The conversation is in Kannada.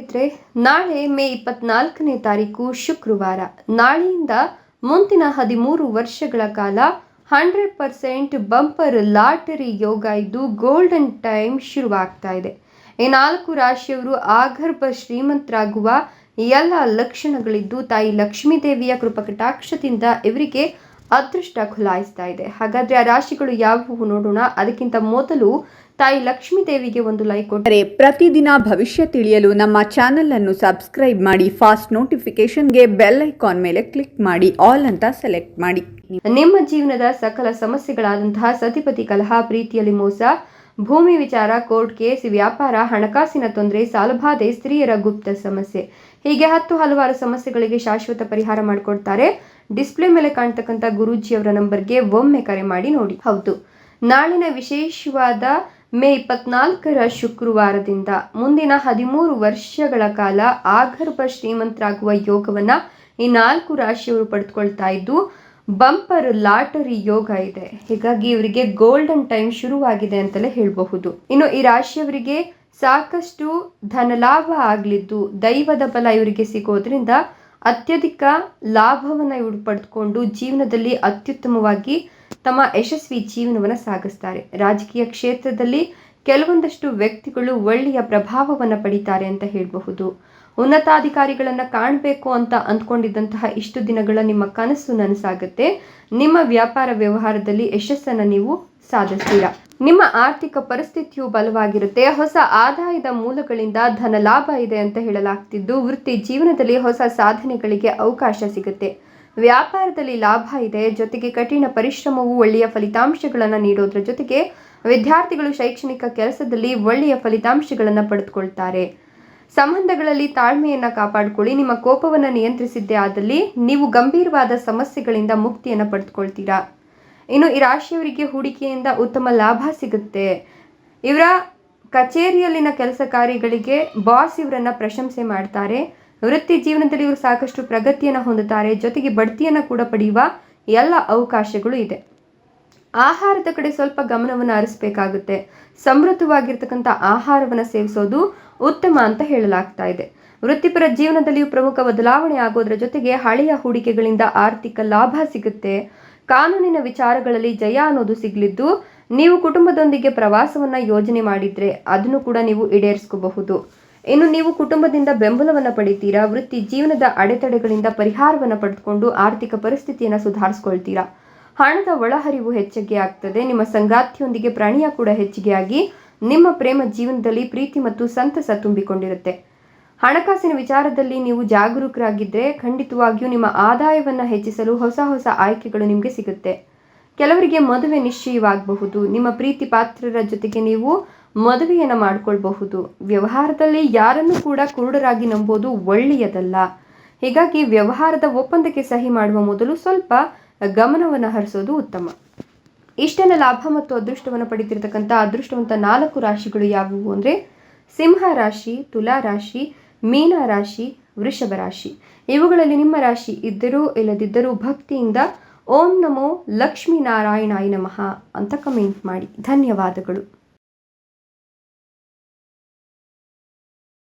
ಸ್ನೇಹಿತರೆ ನಾಳೆ ಮೇ ಇಪ್ಪತ್ನಾಲ್ಕನೇ ತಾರೀಕು ಶುಕ್ರವಾರ. ನಾಳೆಯಿಂದ ಮುಂದಿನ ಹದಿಮೂರು ವರ್ಷಗಳ ಕಾಲ ಹಂಡ್ರೆಡ್ ಪರ್ಸೆಂಟ್ ಬಂಪರ್ ಲಾಟರಿ ಯೋಗ ಇದ್ದು ಗೋಲ್ಡನ್ ಟೈಮ್ ಶುರುವಾಗ್ತಾ ಇದೆ. ಈ ನಾಲ್ಕು ರಾಶಿಯವರು ಆಗರ್ಭ ಶ್ರೀಮಂತರಾಗುವ ಎಲ್ಲ ಲಕ್ಷಣಗಳಿದ್ದು ತಾಯಿ ಲಕ್ಷ್ಮೀದೇವಿಯ ಕೃಪಕಟಾಕ್ಷದಿಂದ ಇವರಿಗೆ ಅದೃಷ್ಟ ಖುಲಾಯಿಸ್ತಾ ಇದೆ. ಹಾಗಾದ್ರೆ ಆ ರಾಶಿಗಳು ಯಾವುವು ನೋಡೋಣ. ಅದಕ್ಕಿಂತ ಮೊದಲು ತಾಯಿ ಲಕ್ಷ್ಮೀ ದೇವಿಗೆ ಒಂದು ಲೈಕ್ ಕೊಟ್ಟರೆ ಪ್ರತಿದಿನ ಭವಿಷ್ಯ ತಿಳಿಯಲು ನಮ್ಮ ಚಾನೆಲ್ ಅನ್ನು ಸಬ್ಸ್ಕ್ರೈಬ್ ಮಾಡಿ ಫಾಸ್ಟ್ ನೋಟಿಫಿಕೇಶನ್ಗೆ ಬೆಲ್ ಐಕಾನ್ ಮೇಲೆ ಕ್ಲಿಕ್ ಮಾಡಿ ಆಲ್ ಅಂತ ಸೆಲೆಕ್ಟ್ ಮಾಡಿ. ನಿಮ್ಮ ಜೀವನದ ಸಕಲ ಸಮಸ್ಯೆಗಳಾದಂತಹ ಸತಿಪತಿ ಕಲಹ ಪ್ರೀತಿಯಲ್ಲಿ ಮೋಸ ಭೂಮಿ ವಿಚಾರ, ಕೋರ್ಟ್ ಕೇಸ್, ವ್ಯಾಪಾರ, ಹಣಕಾಸಿನ ತೊಂದರೆ, ಸಾಲಬಾಧೆ, ಸ್ತ್ರೀಯರ ಗುಪ್ತ ಸಮಸ್ಯೆ. ಹೀಗೆ ಹತ್ತು ಹಲವಾರು ಸಮಸ್ಯೆಗಳಿಗೆ ಶಾಶ್ವತ ಪರಿಹಾರ ಮಾಡಿಕೊಡ್ತಾರೆ. ಡಿಸ್ಪ್ಲೇ ಮೇಲೆ ಕಾಣ್ತಕ್ಕಂಥ ಗುರೂಜಿಯವರ ನಂಬರ್ಗೆ ಒಮ್ಮೆ ಕರೆ ಮಾಡಿ ನೋಡಿ. ಹೌದು. ನಾಳಿನ ವಿಶೇಷವಾದ ಮೇ ಇಪ್ಪತ್ನಾಲ್ಕರ ಶುಕ್ರವಾರದಿಂದ ಮುಂದಿನ ಹದಿಮೂರು ವರ್ಷಗಳ ಕಾಲ ಆಗರ್ಭ ಶ್ರೀಮಂತರಾಗುವ ಯೋಗವನ್ನ ಈ ನಾಲ್ಕು ರಾಶಿಯವರು ಪಡೆದುಕೊಳ್ತಾ ಇದ್ದು ಬಂಪರ್ ಲಾಟರಿ ಯೋಗ ಇದೆ. ಹೀಗಾಗಿ ಇವರಿಗೆ ಗೋಲ್ಡನ್ ಟೈಮ್ ಶುರುವಾಗಿದೆ ಅಂತಲೇ ಹೇಳಬಹುದು. ಇನ್ನು ಈ ರಾಶಿಯವರಿಗೆ ಸಾಕಷ್ಟು ಧನಲಾಭ ಆಗಲಿದ್ದು, ದೈವದ ಬಲ ಇವರಿಗೆ ಸಿಗೋದ್ರಿಂದ ಅತ್ಯಧಿಕ ಲಾಭವನ್ನು ಇವರು ಪಡೆದುಕೊಂಡು ಜೀವನದಲ್ಲಿ ಅತ್ಯುತ್ತಮವಾಗಿ ತಮ್ಮ ಯಶಸ್ವಿ ಜೀವನವನ್ನು ಸಾಗಿಸ್ತಾರೆ. ರಾಜಕೀಯ ಕ್ಷೇತ್ರದಲ್ಲಿ ಕೆಲವೊಂದಷ್ಟು ವ್ಯಕ್ತಿಗಳು ಒಳ್ಳೆಯ ಪ್ರಭಾವವನ್ನು ಪಡಿತಾರೆ ಅಂತ ಹೇಳಬಹುದು. ಉನ್ನತಾಧಿಕಾರಿಗಳನ್ನು ಕಾಣಬೇಕು ಅಂತ ಅಂದ್ಕೊಂಡಿದ್ದಂತಹ ಇಷ್ಟು ದಿನಗಳ ನಿಮ್ಮ ಕನಸು ನನಸಾಗುತ್ತೆ. ನಿಮ್ಮ ವ್ಯಾಪಾರ ವ್ಯವಹಾರದಲ್ಲಿ ಯಶಸ್ಸನ್ನು ನೀವು ಸಾಧಿಸ್ತೀರಾ? ನಿಮ್ಮ ಆರ್ಥಿಕ ಪರಿಸ್ಥಿತಿಯು ಬಲವಾಗಿರುತ್ತೆ. ಹೊಸ ಆದಾಯದ ಮೂಲಗಳಿಂದ ಧನ ಲಾಭ ಇದೆ ಅಂತ ಹೇಳಲಾಗ್ತಿದ್ದು, ವೃತ್ತಿ ಜೀವನದಲ್ಲಿ ಹೊಸ ಸಾಧನೆಗಳಿಗೆ ಅವಕಾಶ ಸಿಗುತ್ತೆ. ವ್ಯಾಪಾರದಲ್ಲಿ ಲಾಭ ಇದೆ. ಜೊತೆಗೆ ಕಠಿಣ ಪರಿಶ್ರಮವು ಒಳ್ಳೆಯ ಫಲಿತಾಂಶಗಳನ್ನು ನೀಡೋದ್ರ ಜೊತೆಗೆ ವಿದ್ಯಾರ್ಥಿಗಳು ಶೈಕ್ಷಣಿಕ ಕೆಲಸದಲ್ಲಿ ಒಳ್ಳೆಯ ಫಲಿತಾಂಶಗಳನ್ನು ಪಡೆದುಕೊಳ್ತಾರೆ. ಸಂಬಂಧಗಳಲ್ಲಿ ತಾಳ್ಮೆಯನ್ನು ಕಾಪಾಡಿಕೊಳ್ಳಿ, ನಿಮ್ಮ ಕೋಪವನ್ನು ನಿಯಂತ್ರಿಸಿದ್ದೇ ಆದಲ್ಲಿ ನೀವು ಗಂಭೀರವಾದ ಸಮಸ್ಯೆಗಳಿಂದ ಮುಕ್ತಿಯನ್ನು ಪಡೆದುಕೊಳ್ತೀರಾ. ಇನ್ನು ಈ ರಾಶಿಯವರಿಗೆ ಹೂಡಿಕೆಯಿಂದ ಉತ್ತಮ ಲಾಭ ಸಿಗುತ್ತೆ. ಇವರ ಕಚೇರಿಯಲ್ಲಿನ ಕೆಲಸ ಕಾರ್ಯಗಳಿಗೆ ಬಾಸ್ ಇವರನ್ನ ಪ್ರಶಂಸೆ ಮಾಡ್ತಾರೆ. ವೃತ್ತಿ ಜೀವನದಲ್ಲಿ ಇವರು ಸಾಕಷ್ಟು ಪ್ರಗತಿಯನ್ನು ಹೊಂದುತ್ತಾರೆ. ಜೊತೆಗೆ ಬಡ್ತಿಯನ್ನು ಕೂಡ ಪಡೆಯುವ ಎಲ್ಲ ಅವಕಾಶಗಳು ಇದೆ. ಆಹಾರದ ಕಡೆ ಸ್ವಲ್ಪ ಗಮನವನ್ನು ಹರಿಸಬೇಕಾಗುತ್ತೆ. ಸಮೃದ್ಧವಾಗಿರ್ತಕ್ಕಂಥ ಆಹಾರವನ್ನು ಸೇವಿಸೋದು ಉತ್ತಮ ಅಂತ ಹೇಳಲಾಗ್ತಾ ಇದೆ. ವೃತ್ತಿಪರ ಜೀವನದಲ್ಲಿಯೂ ಪ್ರಮುಖ ಬದಲಾವಣೆ ಆಗೋದ್ರ ಜೊತೆಗೆ ಹಳೆಯ ಹೂಡಿಕೆಗಳಿಂದ ಆರ್ಥಿಕ ಲಾಭ ಸಿಗುತ್ತೆ. ಕಾನೂನಿನ ವಿಚಾರಗಳಲ್ಲಿ ಜಯ ಅನ್ನೋದು ಸಿಗಲಿದ್ದು, ನೀವು ಕುಟುಂಬದೊಂದಿಗೆ ಪ್ರವಾಸವನ್ನ ಯೋಜನೆ ಮಾಡಿದ್ರೆ ಅದನ್ನು ಕೂಡ ನೀವು ಈಡೇರಿಸ್ಕೋಬಹುದು. ಇನ್ನು ನೀವು ಕುಟುಂಬದಿಂದ ಬೆಂಬಲವನ್ನು ಪಡಿತೀರಾ? ವೃತ್ತಿ ಜೀವನದ ಅಡೆತಡೆಗಳಿಂದ ಪರಿಹಾರವನ್ನು ಪಡೆದುಕೊಂಡು ಆರ್ಥಿಕ ಪರಿಸ್ಥಿತಿಯನ್ನು ಸುಧಾರಿಸ್ಕೊಳ್ತೀರಾ? ಹಣದ ಒಳಹರಿವು ಹೆಚ್ಚಿಗೆ ಆಗ್ತದೆ. ನಿಮ್ಮ ಸಂಗಾತಿಯೊಂದಿಗೆ ಪ್ರಾಣಿಯ ಕೂಡ ಹೆಚ್ಚಿಗೆಯಾಗಿ ನಿಮ್ಮ ಪ್ರೇಮ ಜೀವನದಲ್ಲಿ ಪ್ರೀತಿ ಮತ್ತು ಸಂತಸ ತುಂಬಿಕೊಂಡಿರುತ್ತೆ. ಹಣಕಾಸಿನ ವಿಚಾರದಲ್ಲಿ ನೀವು ಜಾಗರೂಕರಾಗಿದ್ದರೆ ಖಂಡಿತವಾಗಿಯೂ ನಿಮ್ಮ ಆದಾಯವನ್ನು ಹೆಚ್ಚಿಸಲು ಹೊಸ ಹೊಸ ಆಯ್ಕೆಗಳು ನಿಮಗೆ ಸಿಗುತ್ತೆ. ಕೆಲವರಿಗೆ ಮದುವೆ ನಿಶ್ಚಯವಾಗಬಹುದು. ನಿಮ್ಮ ಪ್ರೀತಿ ಪಾತ್ರರ ಜೊತೆಗೆ ನೀವು ಮದುವೆಯನ್ನು ಮಾಡಿಕೊಳ್ಬಹುದು. ವ್ಯವಹಾರದಲ್ಲಿ ಯಾರನ್ನು ಕೂಡ ಕುರುಡರಾಗಿ ನಂಬೋದು ಒಳ್ಳೆಯದಲ್ಲ. ಹೀಗಾಗಿ ವ್ಯವಹಾರದ ಒಪ್ಪಂದಕ್ಕೆ ಸಹಿ ಮಾಡುವ ಮೊದಲು ಸ್ವಲ್ಪ ಗಮನವನ್ನು ಹರಿಸೋದು ಉತ್ತಮ. ಇಷ್ಟೆಲ್ಲ ಲಾಭ ಮತ್ತು ಅದೃಷ್ಟವನ್ನು ಪಡೆದಿರತಕ್ಕಂಥ ಅದೃಷ್ಟವಂತ ನಾಲ್ಕು ರಾಶಿಗಳು ಯಾವುವು ಅಂದರೆ ಸಿಂಹ ರಾಶಿ, ತುಲಾ ರಾಶಿ, ಮೀನ ರಾಶಿ, ವೃಷಭ ರಾಶಿ. ಇವುಗಳಲ್ಲಿ ನಿಮ್ಮ ರಾಶಿ ಇದ್ದರೂ ಇಲ್ಲದಿದ್ದರೂ ಭಕ್ತಿಯಿಂದ ಓಂ ನಮೋ ಲಕ್ಷ್ಮೀನಾರಾಯಣಾಯ ನಮಃ ಅಂತ ಕಮೆಂಟ್ ಮಾಡಿ. ಧನ್ಯವಾದಗಳು.